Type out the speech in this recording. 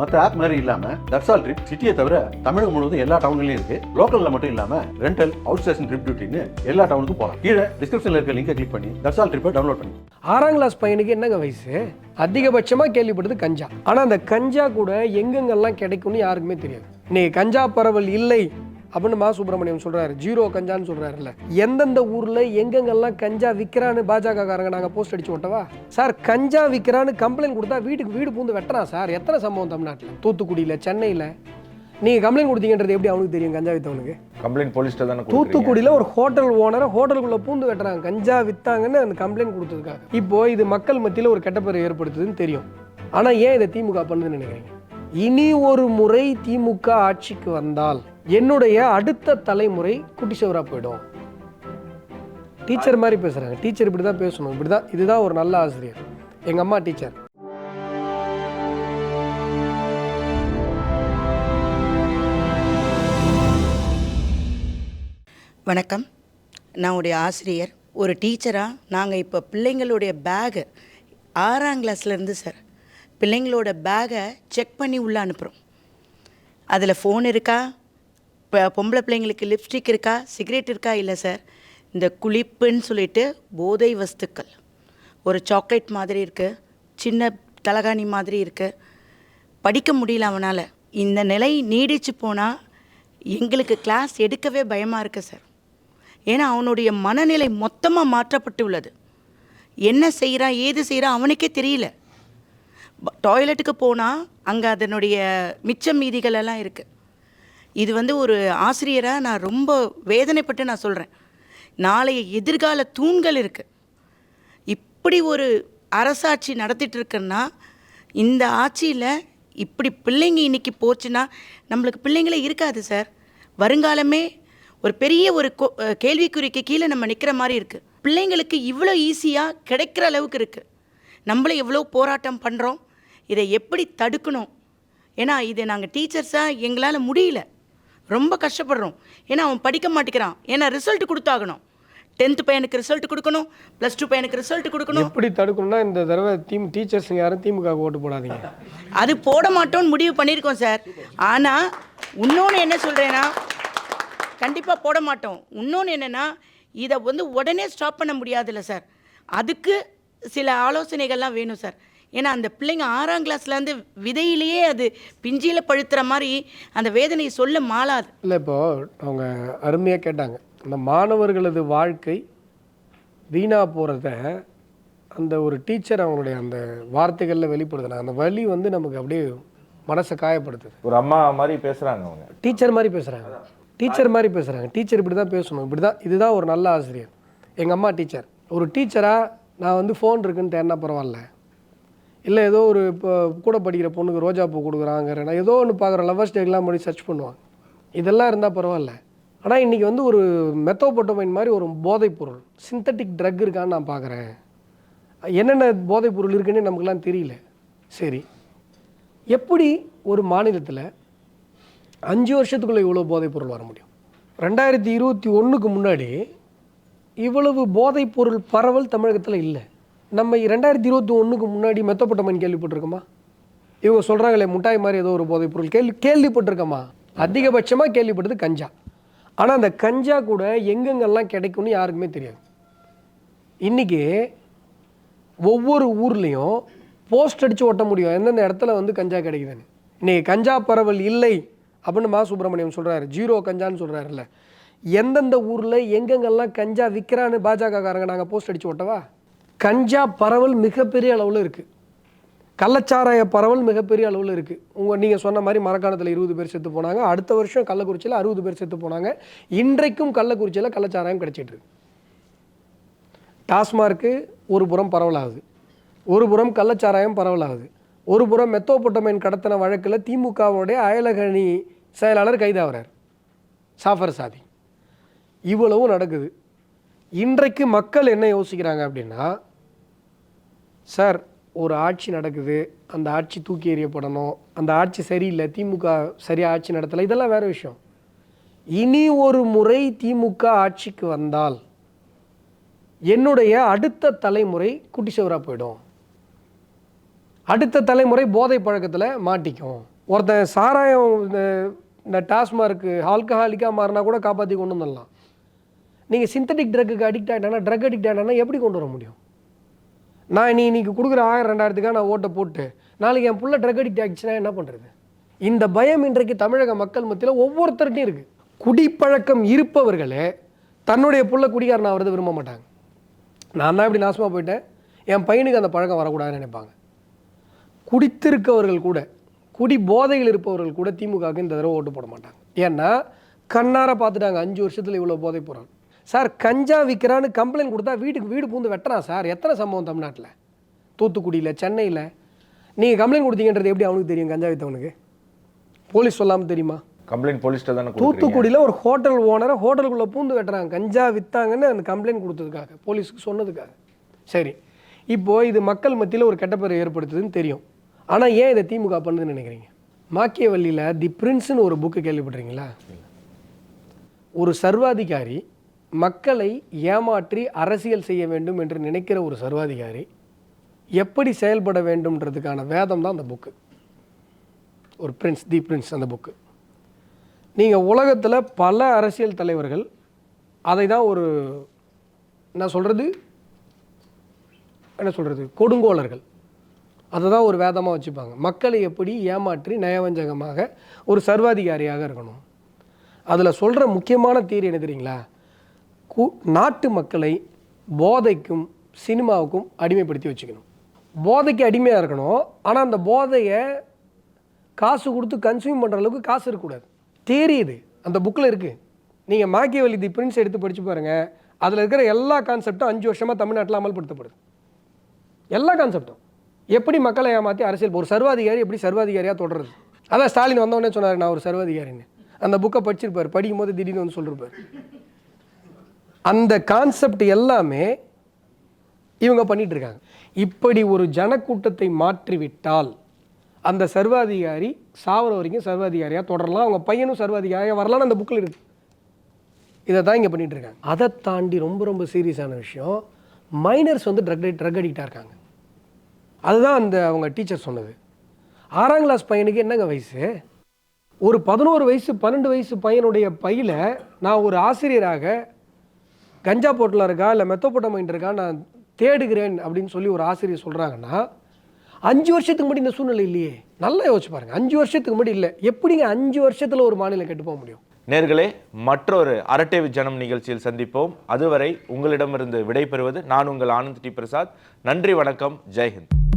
மற்ற ஆப் மாதிரி இல்லாம தட்சால் ட்ரிப் சிட்டியை தவிர தமிழகம் முழுவதும் எல்லா டவுன்லயும் இருக்கு. லோக்கல்ல மட்டும் இல்லாம ரெண்டல் அவுட் ஸ்டேஷன் ட்ரிப் டியூட்டின்னு எல்லா டவுனுக்கும் போகலாம் கீழே டிஸ்கிரிப்ஷன்ல இருக்க லிங்கை கிளிக் பண்ணி தட்சால் ட்ரிப்பை டவுன்லோட் பண்ணி. ஆறாம் கிளாஸ் பையனுக்கு என்னங்க வயசு? அதிகபட்சமாக கேள்விப்படுது கஞ்சா. ஆனால் அந்த கஞ்சா கூட எங்கெங்கெல்லாம் கிடைக்கும்னு யாருக்குமே தெரியாது. இன்னைக்கு கஞ்சா பரவல் இல்லை அப்படின்னு மா சுப்பிரமணியம் சொல்றாரு. ஜீரோ கஞ்சான்னு சொல்றாருல்ல. எந்தெந்த ஊர்ல எங்கெங்கெல்லாம் கஞ்சா விற்கிறான்னு பாஜக காரங்க நாங்கள் போஸ்ட் அடிச்சு விட்டவா சார் கஞ்சா விற்கிறான்னு கம்ப்ளைண்ட் கொடுத்தா வீட்டுக்கு வீடு பூந்து வெட்டுறான் சார். எத்தனை சம்பவம் தமிழ்நாட்டில்? தூத்துக்குடியில் சென்னையில். நீங்கள் கம்ப்ளைண்ட் கொடுத்தீங்கன்றது எப்படி அவனுக்கு தெரியும் கஞ்சா வித்தவனுக்கு? கம்ப்ளைண்ட் போலீஸ்ட்ட தானே தூத்துக்குடியில் ஒரு ஹோட்டல் ஓனரை ஹோட்டலுக்குள்ள பூந்து வெட்டுறாங்க. கஞ்சா வித்தாங்கன்னு அந்த கம்ப்ளைண்ட் கொடுத்ததுக்காக. இப்போ இது மக்கள் மத்தியில் ஒரு கெட்ட பேர் ஏற்படுத்துதுன்னு தெரியும். ஆனால் ஏன் இதை திமுக பண்ணுதுன்னு நினைக்கிறீங்க? இனி ஒரு முறை திமுக ஆட்சிக்கு வந்தால் என்னுடைய அடுத்த தலைமுறை குட்டிச்சவரா போயிடும். டீச்சர் மாதிரி பேசுறாங்க. டீச்சர் இப்படி தான் பேசணும். இப்படி தான் இதுதான் ஒரு நல்ல ஆசிரியர். எங்கள் அம்மா டீச்சர் வணக்கம். நான் உடைய ஆசிரியர். ஒரு டீச்சராக நாங்கள் இப்போ பிள்ளைங்களுடைய பேகு ஆறாம் கிளாஸ்லேருந்து சார் பிள்ளைங்களோட பேகை செக் பண்ணி உள்ளே அனுப்புகிறோம் அதில் ஃபோன் இருக்கா? இப்போ பொம்பளை பிள்ளைங்களுக்கு லிப்ஸ்டிக் இருக்கா சிகரெட் இருக்கா? இல்லை சார் இந்த குளிப்புன்னு சொல்லிட்டு போதை வஸ்துக்கள். ஒரு சாக்லேட் மாதிரி இருக்குது சின்ன தலகாணி மாதிரி இருக்குது படிக்க முடியல அவனால். இந்த நிலை நீடிச்சு போனால் எங்களுக்கு கிளாஸ் எடுக்கவே பயமாக இருக்குது சார் ஏன்னா அவனுடைய மனநிலை மொத்தமாக மாற்றப்பட்டு உள்ளது. என்ன செய்கிறான் ஏது செய்கிறான் அவனுக்கே தெரியல. டாய்லெட்டுக்கு போனால் அங்கே அதனுடைய மிச்ச மீதிகள் எல்லாம் இருக்குது இது வந்து ஒரு ஆசிரியராக நான் ரொம்ப வேதனைப்பட்டு நான் சொல்கிறேன் நாளைய எதிர்கால தூண்கள் இருக்குது இப்படி ஒரு அரசாட்சி நடத்திட்டுருக்குன்னா இந்த ஆட்சியில் இப்படி பிள்ளைங்க இன்னைக்கு போச்சுன்னா நம்மளுக்கு பிள்ளைங்களே இருக்காது சார். வருங்காலமே ஒரு பெரிய ஒரு கேள்விக்குறிக்கு கீழே நம்ம நிற்கிற மாதிரி இருக்குது பிள்ளைங்களுக்கு இவ்வளோ ஈஸியாக கிடைக்கிற அளவுக்கு இருக்குது நம்மளே எவ்வளோ போராட்டம் பண்ணுறோம் இதை எப்படி தடுக்கணும்? ஏன்னா இதை நாங்கள் டீச்சர்ஸாக எங்களால் முடியல. ரொம்ப கஷ்டப்படுறோம். ஏன்னா அவன் படிக்க மாட்டேங்கிறான். ஏன்னா ரிசல்ட் கொடுத்தாகணும். டென்த்து பையனுக்கு ரிசல்ட் கொடுக்கணும். ப்ளஸ் டூ பையனுக்கு ரிசல்ட் கொடுக்கணும். எப்படி தடுக்கணும்னா இந்த தடவை தீம் டீச்சர்ஸுங்க யாரும் திமுக ஓட்டு போடாதீங்க. அது போட மாட்டோம்னு முடிவு பண்ணியிருக்கோம் சார் ஆனால் இன்னொன்று என்ன சொல்கிறேன்னா கண்டிப்பாக போட மாட்டோம். இன்னொன்று என்னென்னா இதை வந்து உடனே ஸ்டாப் பண்ண முடியாதுல்ல சார் அதுக்கு சில ஆலோசனைகள்லாம் வேணும் சார் ஏன்னா அந்த பிள்ளைங்க ஆறாம் கிளாஸ்லேருந்து விதையிலேயே அது பிஞ்சியில் பழுத்துற மாதிரி அந்த வேதனையை சொல்ல மாளாது. இல்லை இப்போ அவங்க அருமையாக கேட்டாங்க. அந்த மாணவர்களது வாழ்க்கை வீணாக போகிறத அந்த ஒரு டீச்சர் அவங்களுடைய அந்த வார்த்தைகளில் வெளிப்படுத்தினாங்க. அந்த வலி வந்து நமக்கு அப்படியே மனசை காயப்படுத்துது. ஒரு அம்மா மாதிரி பேசுறாங்க அவங்க. டீச்சர் மாதிரி பேசுகிறாங்க டீச்சர் மாதிரி பேசுகிறாங்க டீச்சர் இப்படி தான் பேசணும். இப்படி தான் இதுதான் ஒரு நல்ல ஆசிரியர். எங்கள் அம்மா டீச்சர். ஒரு டீச்சராக நான் வந்து ஃபோன் இருக்குன்னு தேடினா பரவாயில்ல. இல்லை ஏதோ ஒரு இப்போ கூட படிக்கிற பொண்ணுக்கு ரோஜா பூ கொடுக்குறாங்கிறனா. ஏதோ ஒன்று பார்க்குறேன் லவ்வர்ஸ் டேக்கெலாம் பண்ணி சர்ச் பண்ணுவாங்க. இதெல்லாம் இருந்தால் பரவாயில்ல. ஆனால் இன்றைக்கி வந்து ஒரு மெத்தோபொட்டமைன் மாதிரி ஒரு போதைப் பொருள் சிந்தட்டிக் ட்ரக் இருக்கான்னு நான் பார்க்குறேன். என்னென்ன போதைப் பொருள் இருக்குன்னு நமக்குலாம் தெரியல. சரி. எப்படி ஒரு மாநிலத்தில் அஞ்சு வருஷத்துக்குள்ளே இவ்வளோ போதைப் பொருள் வர முடியும்? ரெண்டாயிரத்தி இருபத்தி ஒன்றுக்கு முன்னாடி இவ்வளவு போதைப் பொருள் பரவல் தமிழகத்தில் இல்லை. நம்ம ரெண்டாயிரத்தி இருபத்தி ஒன்றுக்கு முன்னாடி மெத்தப்பட்டமன் கேள்விப்பட்டிருக்கோமா? இவங்க சொல்கிறாங்களே முட்டாய் மாதிரி ஏதோ ஒரு போதைப் பொருள் கேள்வி கேள்விப்பட்டிருக்கோமா? அதிகபட்சமாக கேள்விப்பட்டது கஞ்சா. ஆனால் அந்த கஞ்சா கூட எங்கெங்கெல்லாம் கிடைக்கும்னு யாருக்குமே தெரியாது. இன்றைக்கி ஒவ்வொரு ஊர்லேயும் போஸ்ட் அடித்து ஒட்ட முடியும். எந்தெந்த இடத்துல வந்து கஞ்சா கிடைக்குதுன்னு. இன்றைக்கி கஞ்சா பரவல் இல்லை அப்படின்னு மா சுப்பிரமணியம் சொல்கிறாரு ஜீரோ கஞ்சான்னு சொல்கிறாருல்ல எந்தெந்த ஊரில் எங்கெங்கெல்லாம் கஞ்சா விற்கிறான்னு பாஜக காரங்க நாங்கள் போஸ்ட் அடித்து ஒட்டவா? கஞ்சா பரவல் மிகப்பெரிய அளவில் இருக்குது கள்ளச்சாராய பரவல் மிகப்பெரிய அளவில் இருக்குது உங்கள் நீங்கள் சொன்ன மாதிரி மரக்காணத்தில் இருபது பேர் செத்து போனாங்க. அடுத்த வருஷம் கள்ளக்குறிச்சியில் அறுபது பேர் செத்து போனாங்க. இன்றைக்கும் கள்ளக்குறிச்சியில் கள்ளச்சாராயம் கிடச்சிட்டு இருக்கு. டாஸ்மார்க்கு ஒரு புறம் பரவலாகுது. ஒரு புறம் கள்ளச்சாராயம் பரவலாகுது. ஒரு புறம் மெத்தோபொட்டமைன் கடத்தின வழக்கில் திமுகவுடைய அயலகணி செயலாளர் கைதாகிறார் சாஃபர் சாதி. இவ்வளவும் நடக்குது. இன்றைக்கு மக்கள் என்ன யோசிக்கிறாங்க அப்படின்னா சார் ஒரு ஆட்சி நடக்குது அந்த ஆட்சி தூக்கி எறியப்படணும் அந்த ஆட்சி சரியில்லை திமுக சரியாக ஆட்சி நடத்தலை இதெல்லாம் வேறு விஷயம். இனி ஒரு முறை திமுக ஆட்சிக்கு வந்தால் என்னுடைய அடுத்த தலைமுறை குட்டிச்சவராக போயிடும். அடுத்த தலைமுறை போதை பழக்கத்தில் மாட்டிக்கும். ஒருத்தன் சாராயம் இந்த இந்த டாஸ்மார்க்கு ஆல்கஹாலிக்காக மாறினா கூட காப்பாற்றி கொண்டு வந்துடலாம். நீங்கள் சிந்தட்டிக் ட்ரக்குக்கு அடிக்ட் ஆகிட்டானா ட்ரக் அடிக்ட் ஆகிட்டானா எப்படி கொண்டு வர முடியும்? நான் நீ இன்னைக்கு கொடுக்குற ஆயிரம் ரெண்டாயிரத்துக்காக நான் ஓட்டை போட்டு நாளைக்கு என் புள்ள ட்ரக் அடிக்ட் ஆகிடுச்சுன்னா என்ன பண்ணுறது இந்த பயம் இன்றைக்கு தமிழக மக்கள் மத்தியில் ஒவ்வொருத்தர்கிட்டையும் இருக்குது குடிப்பழக்கம் இருப்பவர்களே தன்னுடைய புள்ள குடிகாரன் ஆகிறத விரும்ப மாட்டாங்க. நான் தான் இப்படி நாசமாக போயிட்டேன். என் பையனுக்கு அந்த பழக்கம் வரக்கூடாதுன்னு நினைப்பாங்க. குடித்திருக்கவர்கள் கூட குடி போதையில் இருப்பவர்கள் கூட திமுகவுக்கு இந்த தடவை ஓட்டு போட மாட்டாங்க. ஏன்னா கண்ணார பார்த்துட்டாங்க. அஞ்சு வருஷத்தில் இவ்வளோ போதை போகிறான் சார் கஞ்சா விற்கிறான்னு கம்ப்ளைண்ட் கொடுத்தா வீட்டுக்கு வீடு பூந்து வெட்டுறான் சார். எத்தனை சம்பவம் தமிழ்நாட்டில்? தூத்துக்குடியில் சென்னையில். நீங்கள் கம்ப்ளைண்ட் கொடுத்தீங்கன்றது எப்படி அவனுக்கு தெரியும் கஞ்சா விற்றவனுக்கு போலீஸ் சொல்லாமல் தெரியுமா? கம்ப்ளைண்ட் போலீஸ்ட்ட தானே தூத்துக்குடியில் ஒரு ஹோட்டல் ஓனரை ஹோட்டலுக்குள்ளே பூந்து வெட்டுறாங்க கஞ்சா விற்றாங்கன்னு அந்த கம்ப்ளைண்ட் கொடுத்ததுக்காக போலீஸுக்கு சொன்னதுக்காக. சரி இப்போது இது மக்கள் மத்தியில் ஒரு கெட்ட பேர் ஏற்படுத்துதுன்னு தெரியும். ஆனால் ஏன் இதை திமுக பண்ணுதுன்னு நினைக்கிறீங்க? மாக்கியவல்லியில் தி பிரின்ஸ்னு ஒரு புக்கு கேள்விப்பட்டிருக்கீங்களா? ஒரு சர்வாதிகாரி மக்களை ஏமாற்றி அரசியல் செய்ய வேண்டும் என்று நினைக்கிற ஒரு சர்வாதிகாரி எப்படி செயல்பட வேண்டும்ன்றதுக்கான வேதம் தான் அந்த புக்கு ஒரு பிரின்ஸ் தி பிரின்ஸ் அந்த புக்கு நீங்கள் உலகத்தில் பல அரசியல் தலைவர்கள் அதை தான் ஒரு என்ன சொல்கிறது என்ன சொல்கிறது கொடுங்கோலர்கள் அதை தான் ஒரு வேதமாக வச்சுப்பாங்க. மக்களை எப்படி ஏமாற்றி நயவஞ்சகமாக ஒரு சர்வாதிகாரியாக இருக்கணும். அதில் சொல்கிற முக்கியமான தீர் என்ன தெரியுங்களா? கு நாட்டு மக்களை போதைக்கும் சினிமாவுக்கும் அடிமைப்படுத்தி வச்சுக்கணும். போதைக்கு அடிமையாக இருக்கணும். ஆனால் அந்த போதையை காசு கொடுத்து கன்சியூம் பண்ணுற அளவுக்கு காசு இருக்கக்கூடாது. தெரியுது அந்த புக்கில் இருக்குது நீங்கள் மாக்கியவலி தி பிரின்ஸ் எடுத்து படித்து பாருங்கள் அதில் இருக்கிற எல்லா கான்செப்டும் அஞ்சு வருஷமாக தமிழ்நாட்டில் அமல்படுத்தப்படுது. எல்லா கான்செப்டும் எப்படி மக்களை ஏமாற்றி அரசியல் ஒரு சர்வாதிகாரி எப்படி சர்வாதிகாரியாக தொடருது அதான் ஸ்டாலின் வந்தவொடனே சொன்னார் நான் ஒரு சர்வாதிகாரின்னு. அந்த புக்கை படிச்சிருப்பார். படிக்கும் போது திடீர்னு வந்து சொல்லிருப்பார். அந்த கான்செப்ட் எல்லாமே இவங்க பண்ணிகிட்ருக்காங்க இருக்காங்க இப்படி ஒரு ஜனக்கூட்டத்தை மாற்றிவிட்டால் அந்த சர்வாதிகாரி சாவர வரைக்கும் சர்வாதிகாரியாக தொடரலாம் அவங்க பையனும் சர்வாதிகாரியாக வரலாம்னு அந்த புக்கில் இருக்கு. இதை தான் இங்கே பண்ணிகிட்ருக்காங்க இருக்காங்க அதை தாண்டி ரொம்ப ரொம்ப சீரியஸான விஷயம் மைனர்ஸ் வந்து ட்ரக் ட்ரக் அடிக்டாக இருக்காங்க. அதுதான் அந்த அவங்க டீச்சர் சொன்னது. ஆறாம் கிளாஸ் பையனுக்கு என்னங்க வயசு? ஒரு பதினோரு வயசு பன்னெண்டு வயசு பையனுடைய பையில நான் ஒரு ஆசிரியராக கஞ்சா போட்டில் இருக்கா? இல்லை மெத்தோப்போட்டமைன் இருக்கா? நான் தேடுகிறேன் அப்படின்னு சொல்லி ஒரு ஆசிரியர் சொல்கிறாங்கன்னா அஞ்சு வருஷத்துக்கு முன்னாடி இந்த சூழ்நிலை இல்லையே. நல்லா யோசிச்சு பாருங்கள் அஞ்சு வருஷத்துக்கு முன்னாடி இல்லை. எப்படிங்க அஞ்சு வருஷத்தில் ஒரு மாநிலம் கெட்டு போக முடியும்? நேர்களே மற்றொரு அரட்டை ஜனம் நிகழ்ச்சியில் சந்திப்போம். அதுவரை உங்களிடமிருந்து விடைபெறுவது நான் உங்கள் ஆனந்த் டி பிரசாத். நன்றி வணக்கம். ஜெய்ஹிந்த்